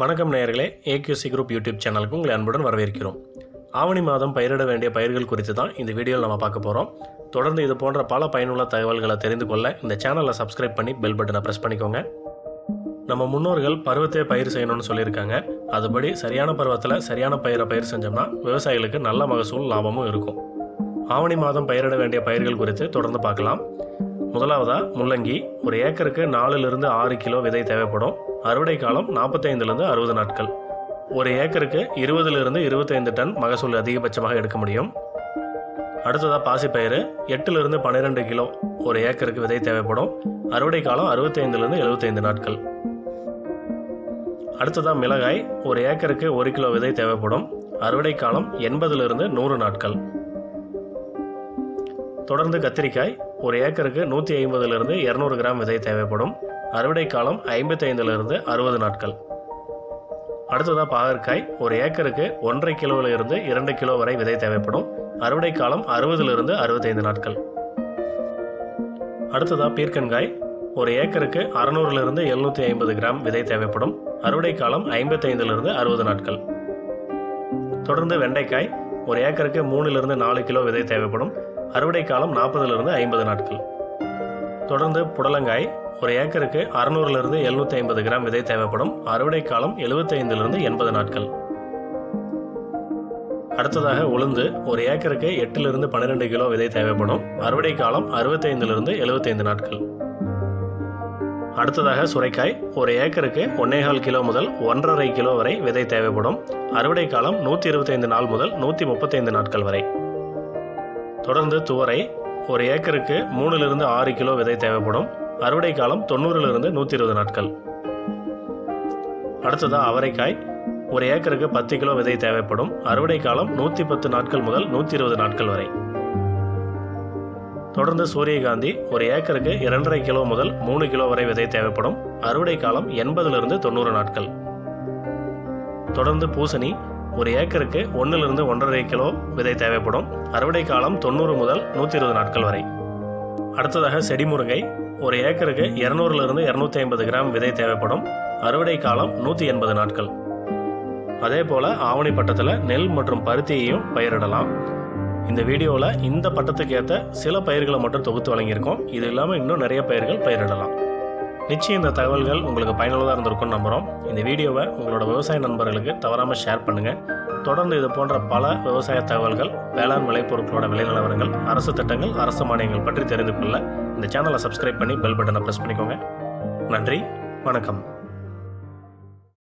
வணக்கம் நேயர்களே AQC group YouTube சேனலுக்கு உங்களை அன்புடன் வரவேற்கிறோம். ஆவணி மாதம் பயிரிட வேண்டிய பயிர்கள் குறித்து தான் இந்த வீடியோவில் நம்ம பார்க்க போகிறோம் தொடர்ந்து இது போன்ற பல பயனுள்ள தகவல்களை தெரிந்து கொள்ள இந்த சேனலை சப்ஸ்கிரைப் பண்ணி பெல் பட்டனை ப்ரெஸ் பண்ணிக்கோங்க. நம்ம முன்னோர்கள் பருவத்தை பயிர் செய்யணும்னு சொல்லியிருக்காங்க. அதுபடி சரியான பருவத்தில் சரியான பயிரை பயிர் செஞ்சோம்னா விவசாயிகளுக்கு நல்ல மகசூல் லாபமும் இருக்கும். ஆவணி மாதம் பயிரிட வேண்டிய பயிர்கள் குறித்து தொடர்ந்து பார்க்கலாம். முதலாவதாக முள்ளங்கி ஒரு ஏக்கருக்கு நாலுலேருந்து ஆறு கிலோ விதை தேவைப்படும். அறுவடை காலம் நாற்பத்தைந்துலேருந்து அறுபது நாட்கள். ஒரு ஏக்கருக்கு இருபதுலேருந்து இருபத்தைந்து டன் மகசூல் அதிகபட்சமாக எடுக்க முடியும். அடுத்ததாக பாசிப்பயிறு எட்டுலேருந்து பன்னிரெண்டு கிலோ ஒரு ஏக்கருக்கு விதை தேவைப்படும். அறுவடை காலம் அறுபத்தைந்துலேருந்து எழுபத்தைந்து நாட்கள். அடுத்ததாக மிளகாய் ஒரு ஏக்கருக்கு ஒரு கிலோ விதை தேவைப்படும். அறுவடை காலம் எண்பதுலேருந்து நூறு நாட்கள். தொடர்ந்து கத்திரிக்காய் ஒரு ஏக்கருக்கு நூற்றி ஐம்பதுலேருந்து இரநூறு கிராம் விதை தேவைப்படும். அறுவடை காலம் ஐம்பத்தைந்துலேருந்து அறுபது நாட்கள். அடுத்ததாக பாகற்காய் ஒரு ஏக்கருக்கு ஒன்றரை கிலோவிலிருந்து இரண்டு கிலோ வரை விதை தேவைப்படும். அறுவடை காலம் அறுபதுலேருந்து அறுபத்தைந்து நாட்கள். அடுத்ததாக பீர்க்கன்காய் ஒரு ஏக்கருக்கு அறநூறுலேருந்து எழுநூற்றி ஐம்பது கிராம் விதை தேவைப்படும். அறுவடை காலம் ஐம்பத்தைந்துலேருந்து அறுபது நாட்கள். தொடர்ந்து வெண்டைக்காய் ஒரு ஏக்கருக்கு மூணுலேருந்து நாலு கிலோ விதை தேவைப்படும். அறுவடை காலம் நாற்பதுலேருந்து ஐம்பது நாட்கள். தொடர்ந்து புடலங்காய் ஒரு ஏக்கருக்கு அறநூறுலேருந்து எழுநூற்றி ஐம்பது கிராம் விதை தேவைப்படும். அறுவடை காலம் எழுபத்தைந்துலேருந்து எண்பது நாட்கள். அடுத்ததாக உளுந்து ஒரு ஏக்கருக்கு எட்டுலேருந்து பன்னிரெண்டு கிலோ விதை தேவைப்படும். அறுவடை காலம் அறுபத்தைந்துலேருந்து எழுபத்தைந்து நாட்கள். அடுத்ததாக சுரைக்காய் ஒரு ஏக்கருக்கு ஒன்னேகால் கிலோ முதல் ஒன்றரை கிலோ வரை விதை தேவைப்படும். அறுவடை காலம் நூற்றி இருபத்தைந்து நாள் முதல் நூற்றி முப்பத்தைந்து நாட்கள் வரை. தொடர்ந்து துவரை ஒரு ஏக்கருக்கு மூணுலேருந்து ஆறு கிலோ விதை தேவைப்படும். அறுவடை காலம் தொண்ணூறுலேருந்து நூற்றி இருபது நாட்கள். அடுத்ததாக அவரைக்காய். ஒரு ஏக்கருக்கு பத்து கிலோ விதை தேவைப்படும். அறுவடை காலம் நூற்றி பத்து நாட்கள் முதல் நூற்றி இருபது நாட்கள் வரை. தொடர்ந்து சூரியகாந்தி ஒரு ஏக்கருக்கு இரண்டரை கிலோ முதல் மூணு கிலோ வரை விதை தேவைப்படும். அறுவடை காலம் எண்பதுலேருந்து தொண்ணூறு நாட்கள். தொடர்ந்து பூசணி ஒரு ஏக்கருக்கு ஒன்றிலிருந்து ஒன்றரை கிலோ விதை தேவைப்படும். அறுவடை காலம் தொண்ணூறு முதல் நூற்றி இருபது நாட்கள் வரை. அடுத்ததாக செடிமுருங்கை. ஒரு ஏக்கருக்கு இரநூறுலேருந்து இரநூத்தி ஐம்பது கிராம் விதை தேவைப்படும். அறுவடை காலம் நூற்றி எண்பது நாட்கள். அதே போல் ஆவணி பட்டத்தில் நெல் மற்றும் பருத்தியையும் பயிரிடலாம். இந்த வீடியோவில் இந்த பட்டத்துக்கு ஏற்ற சில பயிர்களை மட்டும் தொகுத்து வழங்கியிருக்கோம். இது இல்லாமல் இன்னும் நிறைய பயிர்கள் பயிரிடலாம். நிச்சயம் இந்த தகவல்கள் உங்களுக்கு பயனுள்ளதாக இருந்திருக்கும்னு நம்புகிறோம் இந்த வீடியோவை உங்களோட விவசாய நண்பர்களுக்கு தவறாமல் ஷேர் பண்ணுங்கள் தொடர்ந்து இது போன்ற பல விவசாய தகவல்கள் வேளாண் விளைபொருட்களோட விலை நிலவரங்கள் அரசு திட்டங்கள் அரசு மானியங்கள் பற்றி தெரிந்து கொள்ள இந்த சேனலை சப்ஸ்கிரைப் பண்ணி பெல் பட்டனை ப்ரெஸ் பண்ணிக்கோங்க. நன்றி வணக்கம்.